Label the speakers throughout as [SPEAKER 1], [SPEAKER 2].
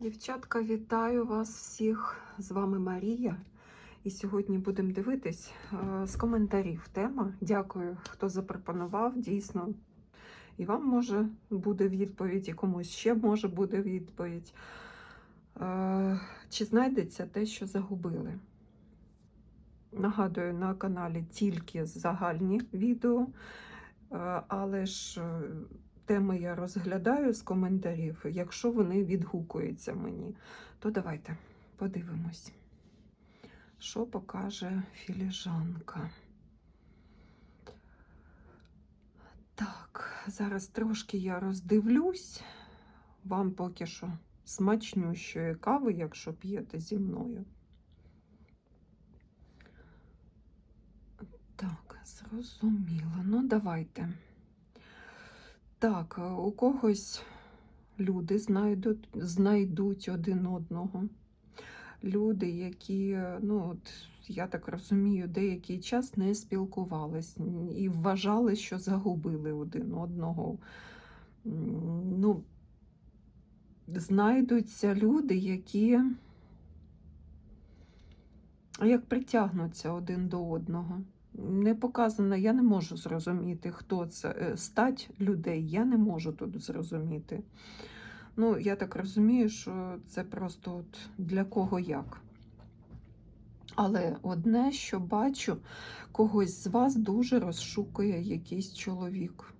[SPEAKER 1] Дівчатка, вітаю вас всіх! З вами Марія. І сьогодні будемо дивитись е, з коментарів тема. Дякую, хто запропонував. Дійсно, і вам може буде відповідь, і комусь ще може буде відповідь. Е, Чи знайдеться те, що загубили? Нагадую, на каналі тільки загальні відео, е, але ж теми я розглядаю з коментарів. Якщо вони відгукуються мені, то давайте подивимось, що покаже філіжанка. Так, зараз трошки я роздивлюсь. Вам поки що смачнющої кави, якщо п'єте зі мною. Так, зрозуміло. Ну, давайте. Так, е, у когось люди знайдуть, знайдуть один одного. Люди, які, е, ну, от, я так розумію, деякий час не спілкувались і вважали, що загубили один одного. Ну, знайдуться люди, які як притягнуться один до одного. Не показано, я не можу зрозуміти, хто це. Е, Стать людей я не можу тут зрозуміти. Ну, я так розумію, що це просто от для кого як. Але одне, що бачу, когось з вас дуже розшукує якийсь чоловік.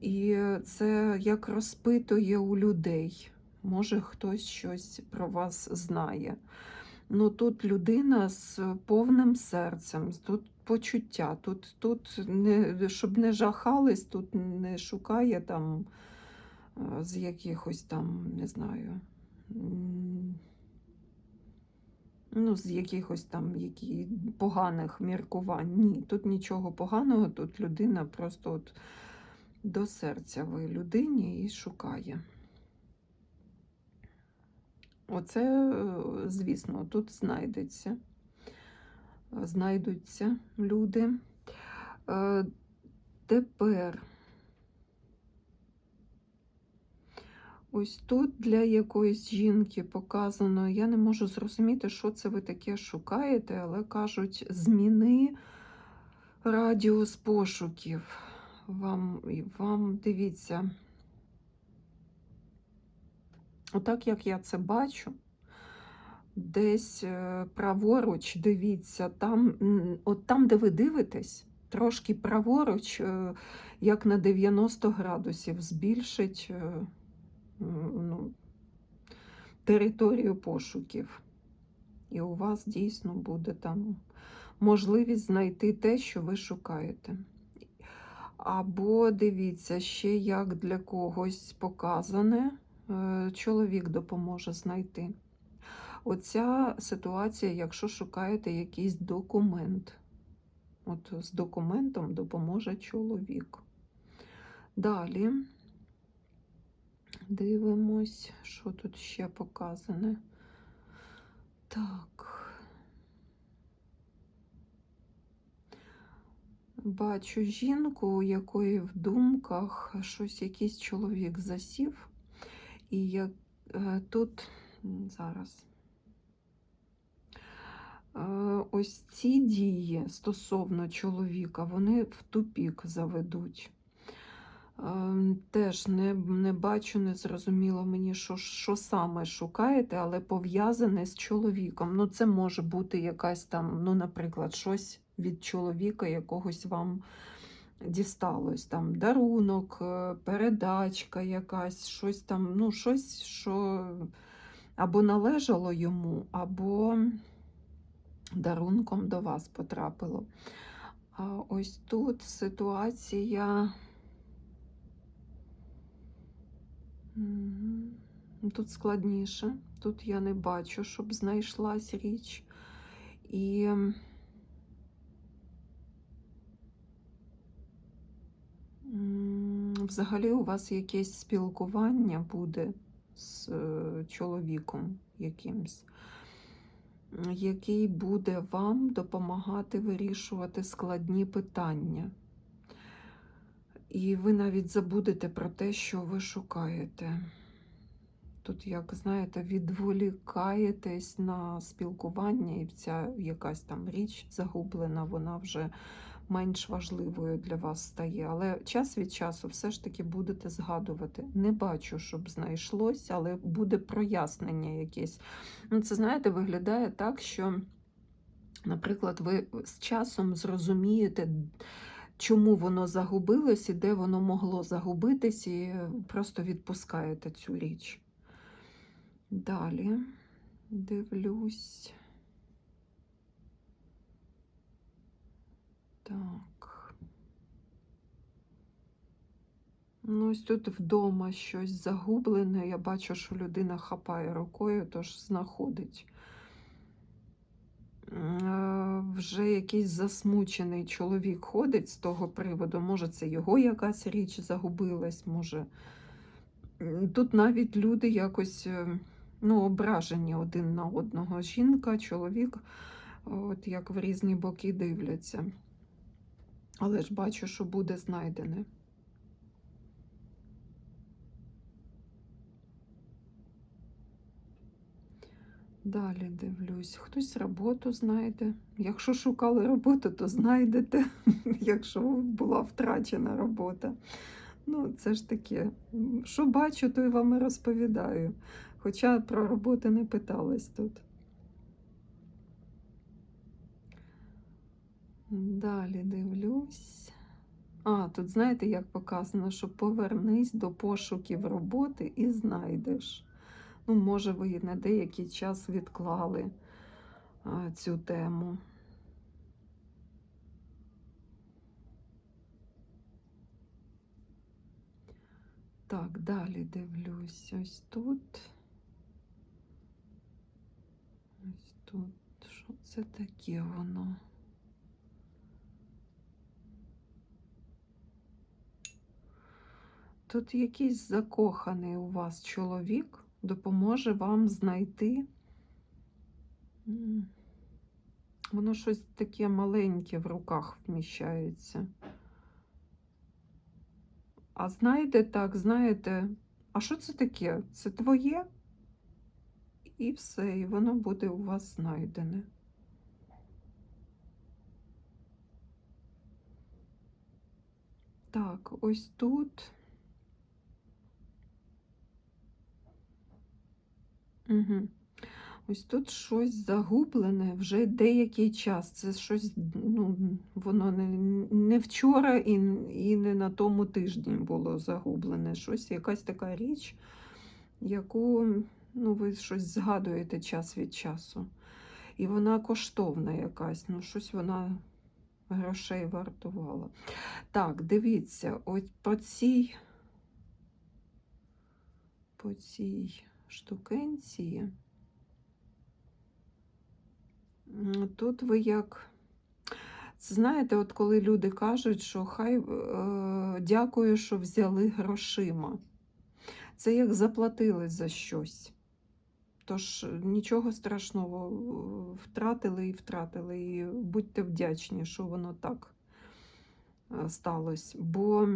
[SPEAKER 1] І це як розпитує у людей. Може, хтось щось про вас знає. Ну тут людина з повним серцем, тут почуття, тут, тут не, щоб не жахались, тут не шукає там е, з якихось там, не знаю, ну, з якихось там які, поганих міркувань. Ні, тут нічого поганого, тут людина просто от до серця ви людині і шукає. Оце, е, звісно, тут знайдеться. Знайдуться люди. Е, Тепер ось тут для якоїсь жінки показано, я не можу зрозуміти, що це ви таке шукаєте, але кажуть, зміни радіус пошуків. Вам, вам дивіться. Отак, як я це бачу, десь е, праворуч, дивіться, там, от там, де ви дивитесь, трошки праворуч, е, як на 90 градусів, збільшить е, ну, територію пошуків. І у вас дійсно буде там можливість знайти те, що ви шукаєте. Або дивіться, ще як для когось показане чоловік допоможе знайти. Оця ситуація, якщо шукаєте якийсь документ. От з документом допоможе чоловік. Далі дивимось, що тут ще показане. Так. Бачу жінку, у якої в думках щось якийсь чоловік засів. І як е, тут зараз е, ось ці дії стосовно чоловіка, вони в тупік заведуть. Е, Теж не, не бачу, не зрозуміло мені, що, що саме шукаєте, але пов'язане з чоловіком. Ну, це може бути якась там, ну, наприклад, щось від чоловіка якогось вам дісталось. Там дарунок, е, передачка якась, щось там, ну, щось, що або належало йому, або дарунком до вас потрапило. А ось тут ситуація. Тут складніше. Тут я не бачу, щоб знайшлась річ. І взагалі у вас якесь спілкування буде з е, чоловіком якимсь, який буде вам допомагати вирішувати складні питання. І ви навіть забудете про те, що ви шукаєте. Тут, як знаєте, відволікаєтесь на спілкування, і ця якась там річ загублена, вона вже менш важливою для вас стає. Але час від часу все ж таки будете згадувати. Не бачу, щоб знайшлось, але буде прояснення якесь. Ну, Це, знаєте, виглядає так, що, наприклад, ви з часом зрозумієте. Чому воно загубилось і де воно могло загубитись, і просто відпускаєте цю річ. Далі дивлюсь. Так. Ну, ось тут вдома щось загублене. Я бачу, що людина хапає рукою, тож знаходить. Е, Вже якийсь засмучений чоловік ходить з того приводу. Може, це його якась річ загубилась, може. Тут навіть люди якось е, ну, ображені один на одного. Жінка, чоловік, от як в різні боки дивляться. Але ж бачу, що буде знайдене. Далі дивлюсь, хтось роботу знайде. Якщо шукали роботу, то знайдете, якщо була втрачена робота. Ну, це ж таке. Що бачу, то й вам і розповідаю. Хоча про роботи не питалась тут. Далі дивлюсь. А, тут знаєте, як показано, що повернись до пошуків роботи і знайдеш. Ну, може, ви на деякий час відклали а, цю тему. Так, далі дивлюсь. Ось тут. Ось тут. Що це таке воно? Тут якийсь закоханий у вас чоловік допоможе вам знайти. Воно щось таке маленьке в руках вміщається. А знаєте, так, знаєте, а що це таке? Це твоє? І все, і воно буде у вас знайдене. Так, ось тут. Угу. Ось тут щось загублене вже деякий час. Це щось, ну, воно не, не вчора і, і не на тому тижні було загублене. Щось, якась така річ, яку ну, ви щось згадуєте час від часу. І вона коштовна якась, ну щось вона грошей вартувала. Так, дивіться, ось по цій, по цій штукенції. Тут ви як. Знаєте, от коли люди кажуть, що хай е, дякую, що взяли грошима. Це як заплатили за щось. Тож нічого страшного, е, втратили і втратили. І будьте вдячні, що воно так е, сталося. Бо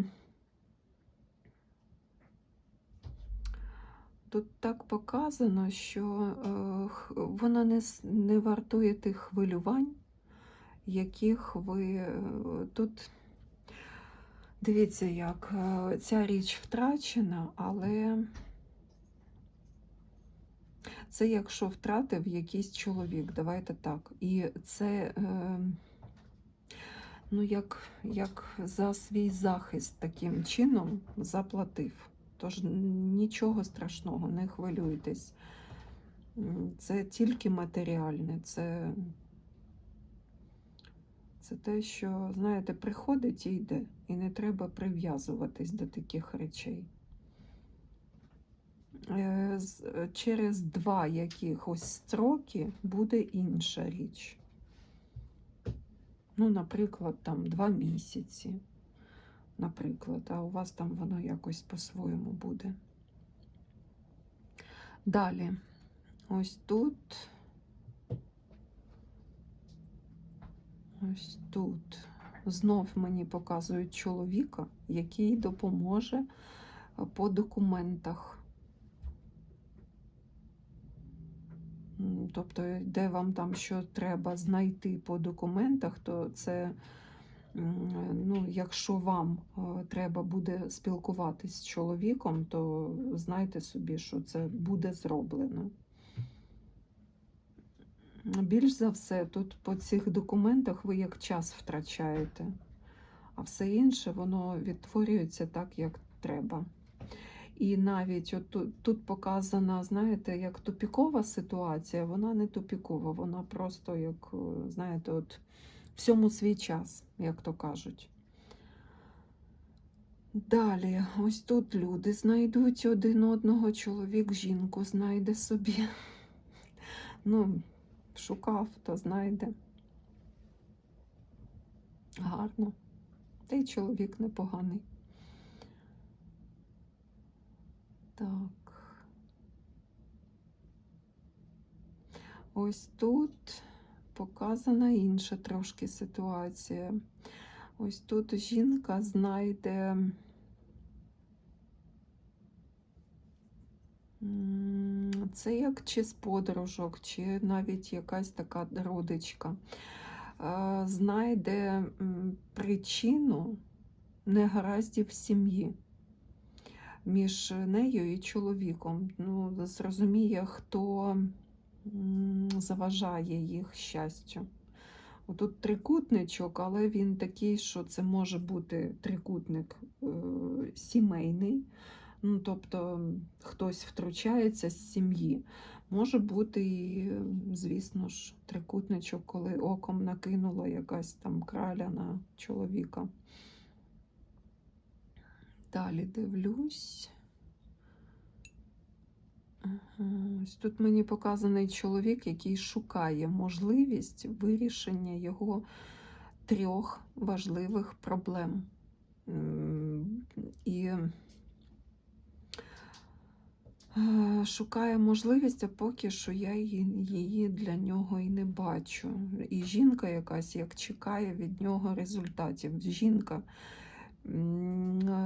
[SPEAKER 1] Тут так показано, що е, вона не, не вартує тих хвилювань, яких ви е, тут. Дивіться, як е, ця річ втрачена, але це якщо втратив якийсь чоловік, давайте так. І це ну, як, як за свій захист таким чином заплатив. Тож нічого страшного, не хвилюйтесь. Це тільки матеріальне, це, це те, що, знаєте, приходить і йде, і не треба прив'язуватись до таких речей. Е, Через два якихось строки буде інша річ. Ну, наприклад, там два місяці наприклад, а у вас там воно якось по-своєму буде. Далі, ось тут, ось тут. Знов мені показують чоловіка, який допоможе е, по документах. тобто, де вам там що треба знайти по документах, то це, ну, якщо вам е, треба буде спілкуватись з чоловіком, то знайте собі, що це буде зроблено. Більш за все, тут по цих документах ви як час втрачаєте, а все інше воно відтворюється так, як треба. І навіть от тут, тут показана, знаєте, як тупікова ситуація, вона не тупікова, вона просто як, е, знаєте, от всьому свій час, як то кажуть. Далі, ось тут люди знайдуть один одного, чоловік жінку знайде собі. Ну, шукав, то знайде. Гарно. Та й чоловік непоганий. Так. Ось тут показана інша трошки ситуація. Ось тут жінка знайде. Це як чи з подружок, чи навіть якась така родичка. Е, Знайде причину негараздів в сім'ї між нею і чоловіком. Ну, зрозуміє, хто заважає їх щастю. Отут трикутничок, але він такий, що це може бути трикутник е, сімейний. Ну, тобто хтось втручається з сім'ї. Може бути і, звісно ж, трикутничок, коли оком накинула якась там краля на чоловіка. Далі дивлюсь. Ось тут мені показаний чоловік, який шукає можливість вирішення його трьох важливих проблем. І е, шукає можливість, а поки що я її, для нього і не бачу. І жінка якась як чекає від нього результатів. Жінка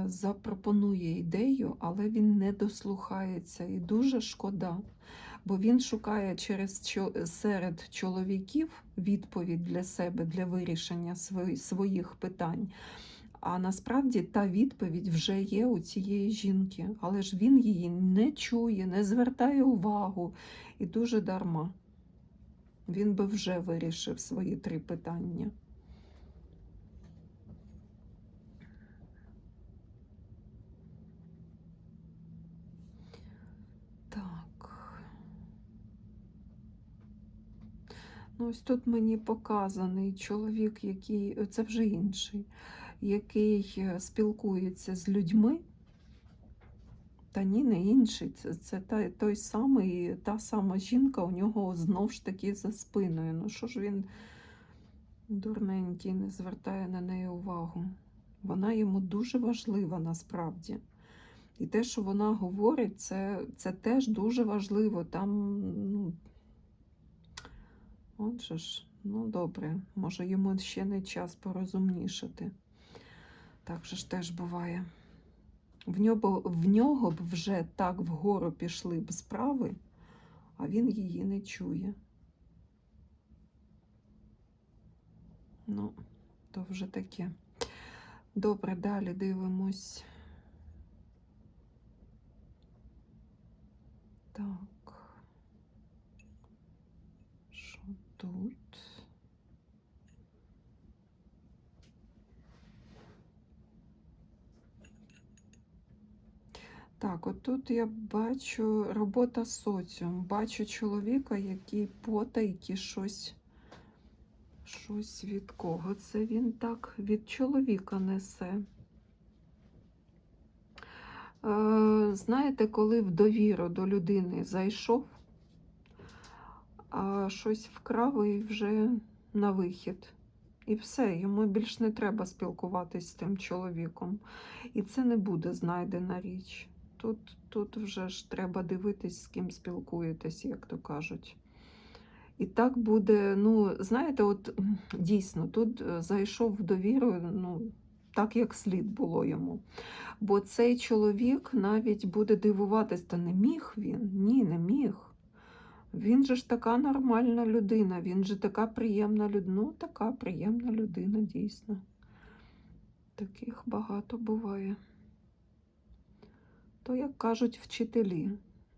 [SPEAKER 1] запропонує ідею, але він не дослухається. І дуже шкода, бо він шукає через серед чоловіків відповідь для себе, для вирішення своїх питань. А насправді та відповідь вже є у цієї жінки, але ж він її не чує, не звертає увагу і дуже дарма. Він би вже вирішив свої три питання. Так. Ну, ось тут мені показаний чоловік, який, це вже інший, який е, спілкується з людьми. Та ні, не інший. Це, це та, той самий, та сама жінка у нього знову ж таки за спиною. Ну що ж він дурненький, не звертає на неї увагу. Вона йому дуже важлива насправді. І те, що вона говорить, це, це теж дуже важливо. Там, ну, отже ж, ну добре, може йому ще не час порозумнішати. Так же ж теж буває. В нього, в нього б вже так вгору пішли б справи, а він її не чує. Ну, то вже таке. Добре, далі дивимось. Так. Що тут? Так, от тут я бачу робота соціум. Бачу чоловіка, який потайки щось. Щось від кого це він так від чоловіка несе. Е, знаєте, коли в довіру до людини зайшов, а щось вкрав і вже на вихід. І все, йому більш не треба спілкуватись з тим чоловіком. І це не буде знайдена річ. Тут, тут вже ж треба дивитись, з ким спілкуєтесь, як то кажуть. І так буде, ну, знаєте, от дійсно, тут е, зайшов в довіру, ну, так, як слід було йому. Бо цей чоловік навіть буде дивуватись, та не міг він? Ні, не міг. Він же ж така нормальна людина, він же така приємна людина. Ну, така приємна людина, дійсно. Таких багато буває. То, як кажуть вчителі,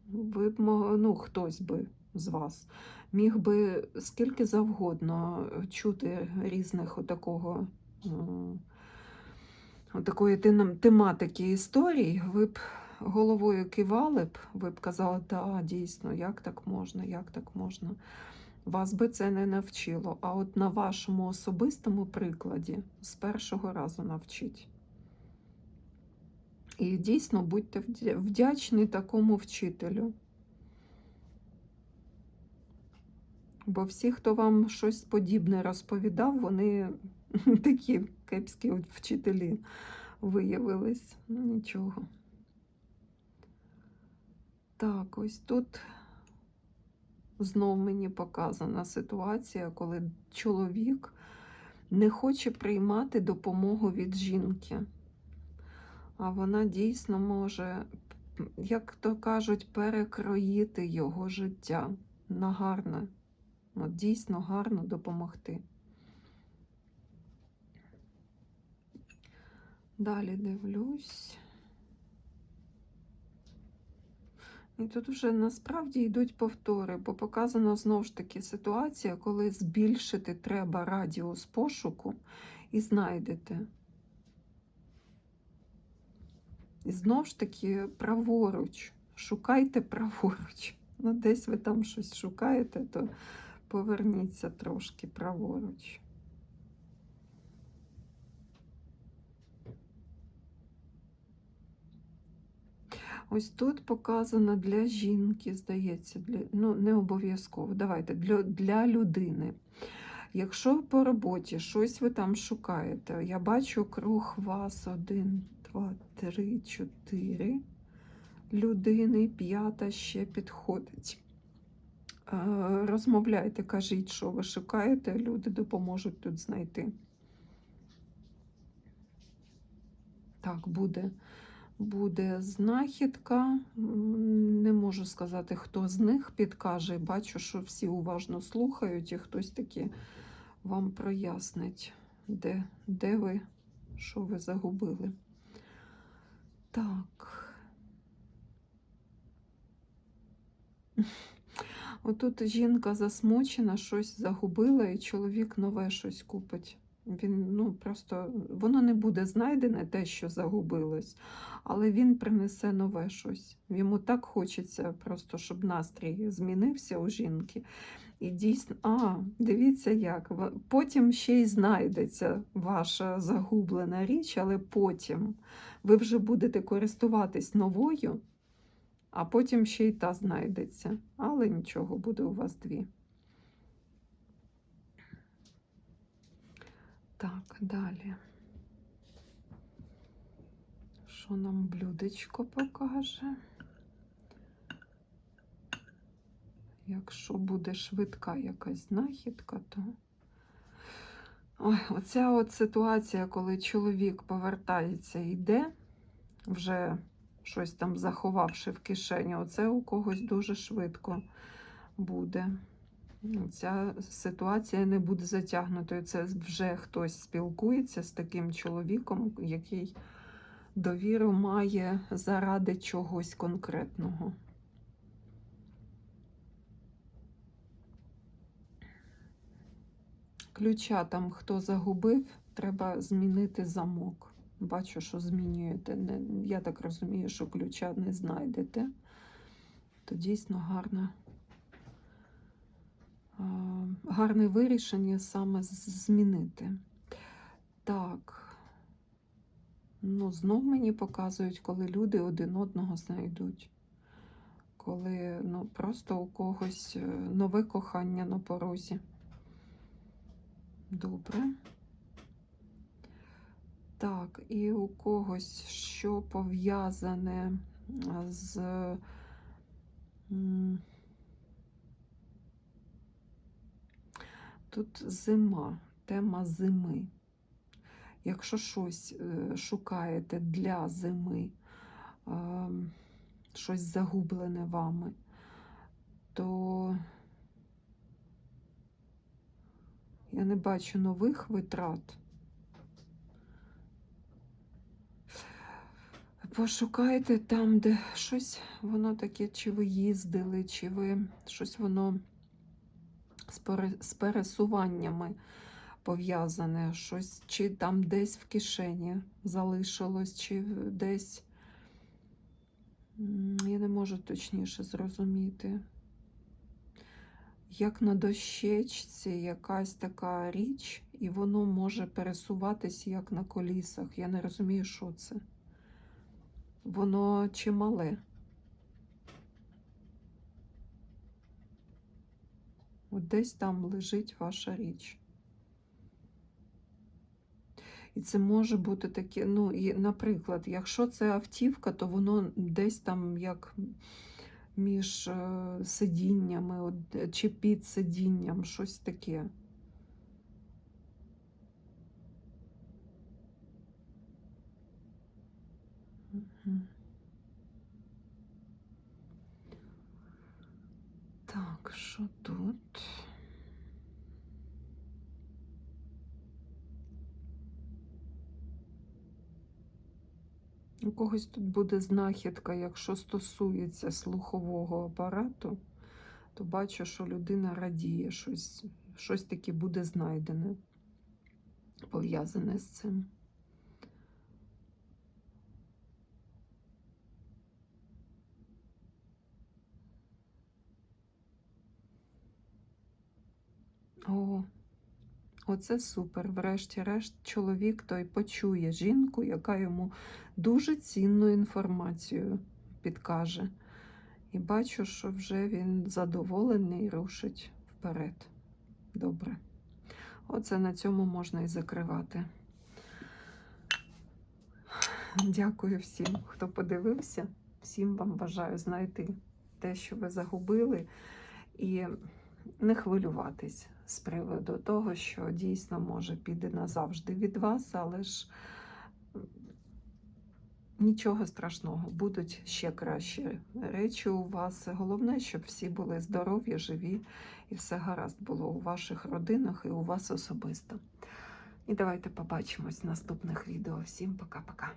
[SPEAKER 1] ви б могли, ну, хтось би з вас міг би скільки завгодно чути різних отакого, е, отакої тем- тематики історій, ви б головою кивали б, ви б казали, так, дійсно, як так можна, як так можна. Вас би це не навчило. А от на вашому особистому прикладі з першого разу навчить. І дійсно будьте вдячні такому вчителю. Бо всі, хто вам щось подібне розповідав, вони такі кепські вчителі виявились. Нічого. Так, ось тут знов мені показана ситуація, коли чоловік не хоче приймати допомогу від жінки. А вона дійсно може, як то кажуть, перекроїти його життя на гарне. От дійсно гарно допомогти. Далі дивлюсь. І тут вже насправді йдуть повтори, бо показана знову ж таки ситуація, коли збільшити треба радіус пошуку і знайдете. І знову ж таки праворуч. Шукайте праворуч. Ну, десь ви там щось шукаєте, то поверніться трошки праворуч. Ось тут показано для жінки, здається, для, ну не обов'язково. Давайте для, для людини. Якщо по роботі щось ви там шукаєте, я бачу круг вас один, два, три, чотири людини, п'ята ще підходить. Е, Розмовляйте, кажіть, що ви шукаєте, люди допоможуть тут знайти. Так, буде, буде знахідка. Не можу сказати, хто з них підкаже. Бачу, що всі уважно слухають, і хтось таки вам прояснить, де, де ви, що ви загубили. Так. Отут жінка засмучена, щось загубила, і чоловік нове щось купить. Він ну просто воно не буде знайдене, те, що загубилось, але він принесе нове щось. Йому так хочеться, просто щоб настрій змінився у жінки. І дійсно, а, дивіться як. Потім ще й знайдеться ваша загублена річ, але потім ви вже будете користуватись новою, а потім ще й та знайдеться. Але нічого, буде у вас дві. Так, далі. Що нам блюдечко покаже? Якщо буде швидка якась знахідка, то. Ой, оця от ситуація, коли чоловік повертається і йде, вже щось там заховавши в кишені, оце у когось дуже швидко буде. Ця ситуація не буде затягнутою. Це вже хтось спілкується з таким чоловіком, який довіру має заради чогось конкретного. Ключа там хто загубив, треба змінити замок. Бачу, що змінюєте. Я так розумію, що ключа не знайдете. То дійсно гарна. Гарне вирішення саме змінити. Так. Ну, знов мені показують, коли люди один одного знайдуть. Коли ну, просто у когось е, нове кохання на порозі. Добре. Так, і у когось, що пов'язане з. Тут зима, тема зими. Якщо щось е, шукаєте для зими, е, щось загублене вами, то я не бачу нових витрат. Пошукайте там, де щось воно таке, чи ви їздили, чи ви щось воно з пересуваннями пов'язане, щось чи там десь в кишені залишилось, чи десь. Я не можу точніше зрозуміти. Як на дощечці якась така річ, і воно може пересуватись як на колісах. Я не розумію, що це. Воно чимале. От десь там лежить ваша річ. І це може бути таке, ну, і, наприклад, якщо це автівка, то воно десь там як між е, сидіннями, от, чи під сидінням, щось таке. Мгм. Так, що тут? У когось тут буде знахідка, якщо стосується слухового апарату, то бачу, що людина радіє, щось, щось таке буде знайдене, пов'язане з цим. О, оце супер. Врешті-решт, чоловік той почує жінку, яка йому дуже цінну інформацію підкаже. І бачу, що вже він задоволений і рушить вперед. Добре. Оце на цьому можна і закривати. Дякую всім, хто подивився. Всім вам бажаю знайти те, що ви загубили, і не хвилюватись з приводу того, що дійсно може піде назавжди від вас, але ж нічого страшного, будуть ще кращі речі у вас. Головне, щоб всі були здорові, живі і все гаразд було у ваших родинах і у вас особисто. І давайте побачимось в наступних відео. Всім пока-пока.